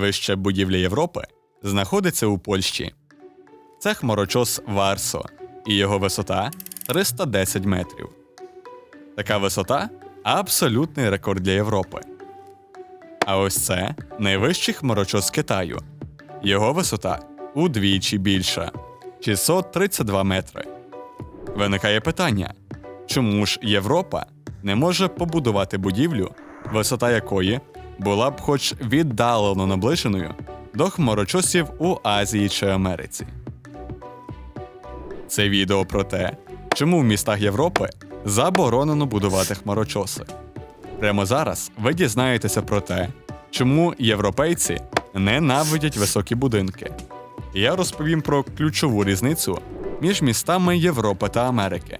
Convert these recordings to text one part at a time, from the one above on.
Найвища будівля Європи знаходиться у Польщі. Це хмарочос Варсо, і його висота 310 метрів. Така висота абсолютний рекорд для Європи. А ось це найвищий хмарочос Китаю. Його висота удвічі більша 632 метри. Виникає питання, чому ж Європа не може побудувати будівлю, висота якої була б хоч віддалено наближеною до хмарочосів у Азії чи Америці. Це відео про те, чому в містах Європи заборонено будувати хмарочоси. Прямо зараз ви дізнаєтеся про те, чому європейці ненавидять високі будинки. Я розповім про ключову різницю між містами Європи та Америки,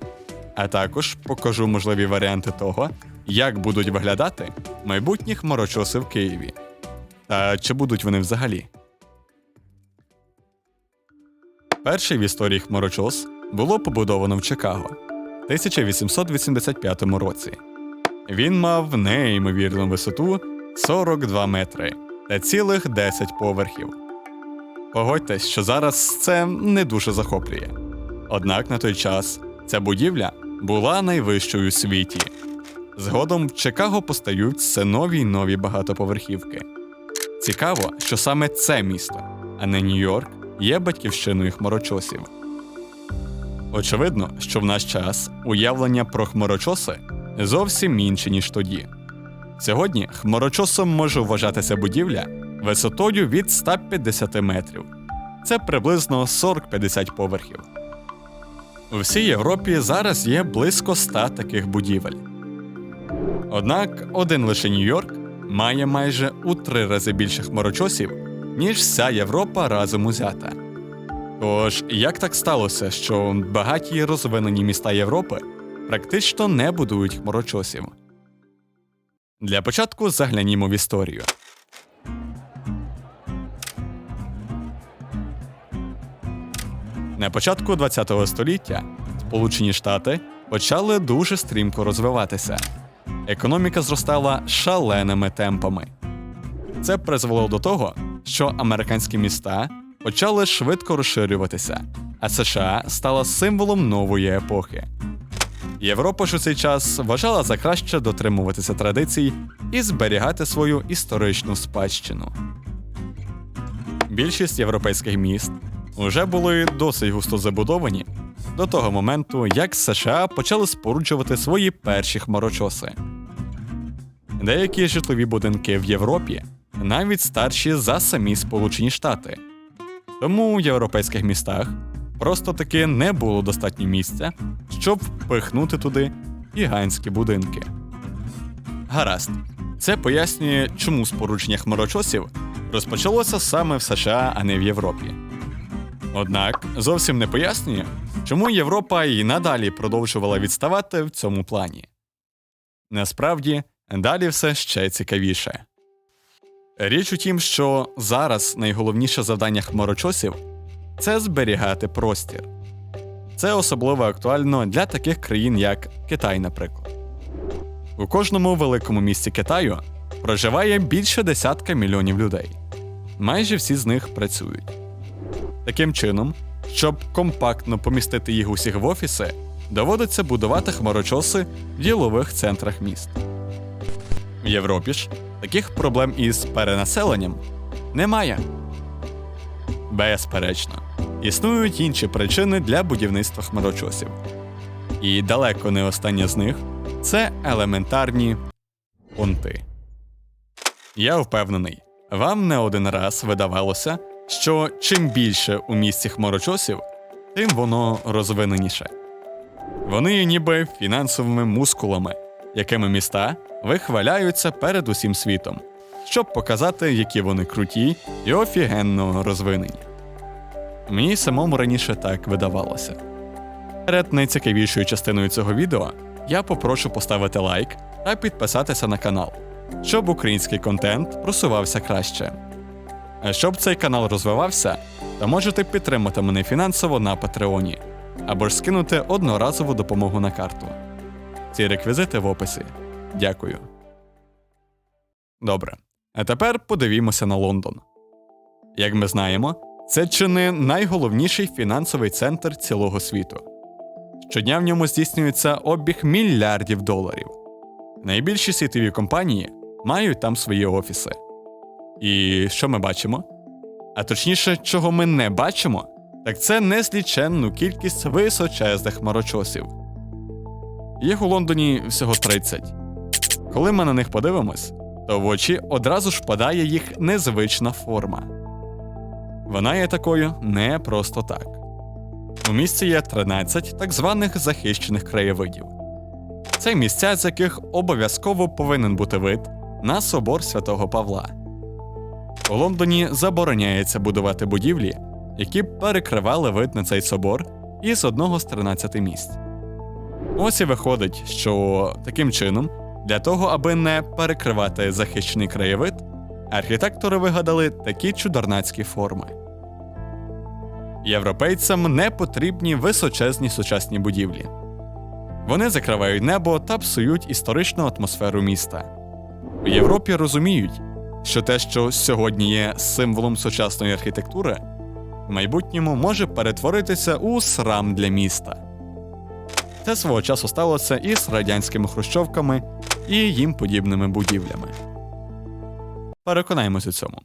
а також покажу можливі варіанти того, як будуть виглядати майбутні хмарочоси в Києві. Та чи будуть вони взагалі? Перший в історії хмарочос було побудовано в Чикаго в 1885 році. Він мав неймовірну висоту 42 метри та цілих 10 поверхів. Погодьтесь, що зараз це не дуже захоплює. Однак на той час ця будівля була найвищою у світі. Згодом в Чикаго постають все нові й нові багатоповерхівки. Цікаво, що саме це місто, а не Нью-Йорк, є батьківщиною хмарочосів. Очевидно, що в наш час уявлення про хмарочоси зовсім інші, ніж тоді. Сьогодні хмарочосом може вважатися будівля висотою від 150 метрів. Це приблизно 40-50 поверхів. У всій Європі зараз є близько 100 таких будівель. Однак один лише Нью-Йорк має майже у три рази більше хмарочосів, ніж вся Європа разом узята. Тож, як так сталося, що багаті розвинені міста Європи практично не будують хмарочосів? Для початку заглянімо в історію. На початку ХХ століття Сполучені Штати почали дуже стрімко розвиватися. Економіка зростала шаленими темпами. Це призвело до того, що американські міста почали швидко розширюватися, а США стала символом нової епохи. Європа ж у цей час вважала за краще дотримуватися традицій і зберігати свою історичну спадщину. Більшість європейських міст вже були досить густо забудовані до того моменту, як США почали споруджувати свої перші хмарочоси. Деякі житлові будинки в Європі навіть старші за самі Сполучені Штати. Тому в європейських містах просто таки не було достатньо місця, щоб впихнути туди гігантські будинки. Гаразд, це пояснює, чому спорудження хмарочосів розпочалося саме в США, а не в Європі. Однак зовсім не пояснює, чому Європа і надалі продовжувала відставати в цьому плані. Насправді, далі все ще цікавіше. Річ у тім, що зараз найголовніше завдання хмарочосів це зберігати простір. Це особливо актуально для таких країн, як Китай, наприклад. У кожному великому місті Китаю проживає більше десятка мільйонів людей. Майже всі з них працюють. Таким чином, щоб компактно помістити їх усіх в офіси, доводиться будувати хмарочоси в ділових центрах міст. В Європі ж таких проблем із перенаселенням немає. Безперечно, існують інші причини для будівництва хмарочосів. І далеко не остання з них це елементарні понти. Я впевнений, вам не один раз видавалося, що чим більше у місті хмарочосів, тим воно розвиненіше. Вони ніби фінансовими мускулами, якими міста вихваляються перед усім світом, щоб показати, які вони круті і офігенно розвинені. Мені самому раніше так видавалося. Перед найцікавішою частиною цього відео я попрошу поставити лайк та підписатися на канал, щоб український контент просувався краще. А щоб цей канал розвивався, то можете підтримати мене фінансово на Патреоні або ж скинути одноразову допомогу на карту. Ці реквізити в описі. Дякую. Добре. А тепер подивімося на Лондон. як ми знаємо, це чи не найголовніший фінансовий центр цілого світу. Щодня в ньому здійснюється обіг мільярдів доларів. Найбільші світові компанії мають там свої офіси. І що ми бачимо? А точніше, чого ми не бачимо, так це незліченну кількість височезних хмарочосів. Їх у Лондоні всього 30. Коли ми на них подивимось, то в очі одразу ж впадає їх незвична форма. Вона є такою не просто так. У місті є 13 так званих захищених краєвидів. Це місця, з яких обов'язково повинен бути вид на собор святого Павла. У Лондоні забороняється будувати будівлі, які перекривали вид на цей собор із одного з 13 місць. Ось і виходить, що таким чином, для того, аби не перекривати захищений краєвид, архітектори вигадали такі чудернацькі форми. Європейцям не потрібні височезні сучасні будівлі. Вони закривають небо та псують історичну атмосферу міста. У Європі розуміють, що те, що сьогодні є символом сучасної архітектури, в майбутньому може перетворитися у срам для міста. Це свого часу сталося і з радянськими хрущовками і їм подібними будівлями. Переконаємось у цьому.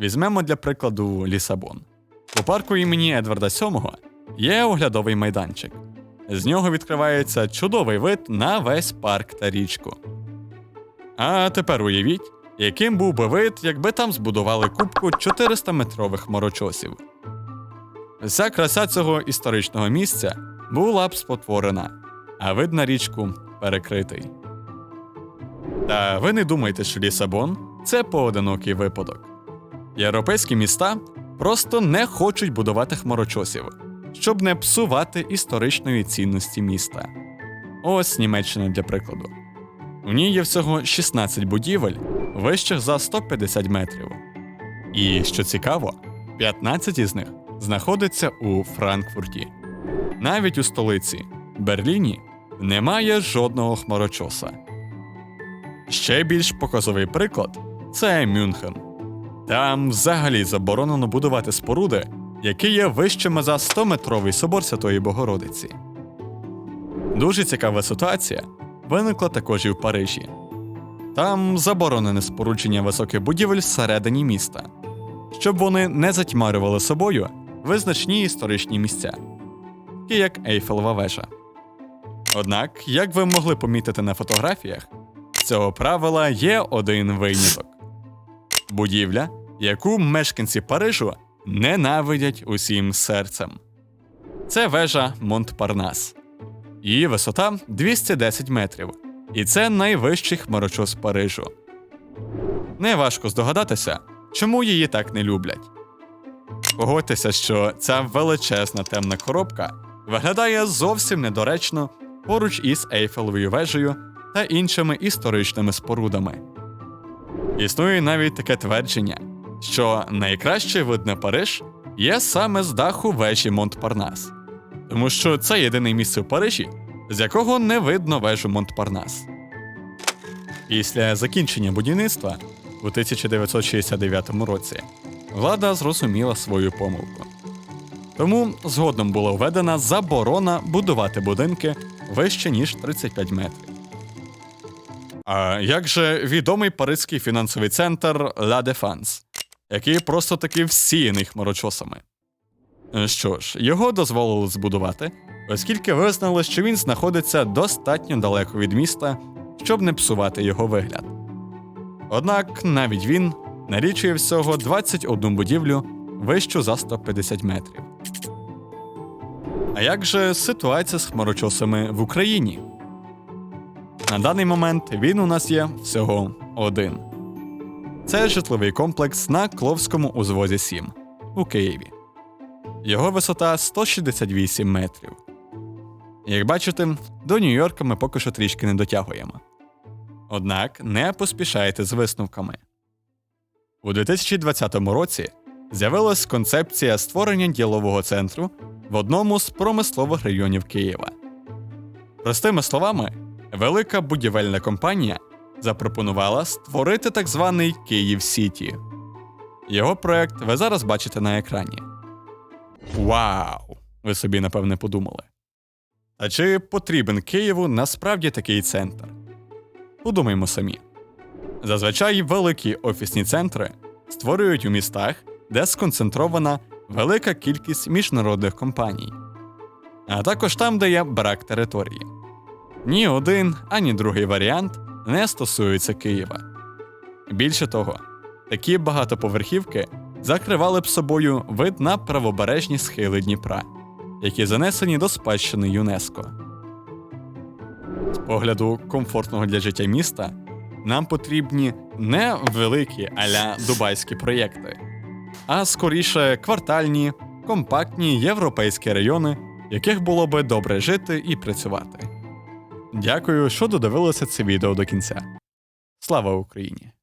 Візьмемо для прикладу Лісабон. У парку імені Едварда VII є оглядовий майданчик. З нього відкривається чудовий вид на весь парк та річку. А тепер уявіть, яким був би вид, якби там збудували кубку 400-метрових морочосів. Вся краса цього історичного місця була б спотворена, а вид на річку перекритий. Та ви не думайте, що Лісабон це поодинокий випадок. Європейські міста просто не хочуть будувати хмарочосів, щоб не псувати історичної цінності міста. Ось Німеччина для прикладу. У ній є всього 16 будівель вищих за 150 метрів. І що цікаво, 15 із них знаходиться у Франкфурті. Навіть у столиці Берліні немає жодного хмарочоса. Ще більш показовий приклад це Мюнхен. Там взагалі заборонено будувати споруди, які є вищими за 100-метровий собор Святої Богородиці. Дуже цікава ситуація виникла також і в Парижі. Там заборонене спорудження високих будівель всередині міста, щоб вони не затьмарювали собою визначні історичні місця, такі як Ейфелева вежа. Однак, як ви могли помітити на фотографіях, з цього правила є один виняток будівля, яку мешканці Парижу ненавидять усім серцем. Це вежа Монтпарнас. Її висота 210 метрів, і це найвищий хмарочос Парижу. Неважко здогадатися, чому її так не люблять. Погодьтеся, що ця величезна темна коробка виглядає зовсім недоречно поруч із Ейфелевою вежею та іншими історичними спорудами. Існує навіть таке твердження, що найкращий вид на Париж є саме з даху вежі Монтпарнас, тому що це єдине місце в Парижі, з якого не видно вежу Монтпарнас. Після закінчення будівництва у 1969 році влада зрозуміла свою помилку. Тому згодом була введена заборона будувати будинки вище ніж 35 метрів. А як же відомий паризький фінансовий центр La Défense, який просто таки всіяний хмарочосами? Що ж, його дозволили збудувати, оскільки визнали, що він знаходиться достатньо далеко від міста, щоб не псувати його вигляд. Однак навіть він налічує всього 21 будівлю вищу за 150 метрів. А як же ситуація з хмарочосами в Україні? На даний момент він у нас є всього один. Це житловий комплекс на Кловському узвозі 7 у Києві. Його висота 168 метрів. Як бачите, до Нью-Йорка ми поки що трішки не дотягуємо. Однак не поспішайте з висновками. У 2020 році з'явилась концепція створення ділового центру в одному з промислових районів Києва. Простими словами, велика будівельна компанія запропонувала створити так званий Київ Сіті. Його проект ви зараз бачите на екрані. Вау! Ви собі напевне подумали. А чи потрібен Києву насправді такий центр? Подумаймо самі. Зазвичай великі офісні центри створюють у містах, де сконцентрована велика кількість міжнародних компаній, а також там, де є брак території. Ні один, ані другий варіант не стосується Києва. Більше того, такі багатоповерхівки закривали б собою вид на правобережні схили Дніпра, які занесені до спадщини ЮНЕСКО. З погляду комфортного для життя міста нам потрібні не великі аля дубайські проєкти, а скоріше квартальні, компактні європейські райони, в яких було би добре жити і працювати. Дякую, що додивилися це відео до кінця. Слава Україні!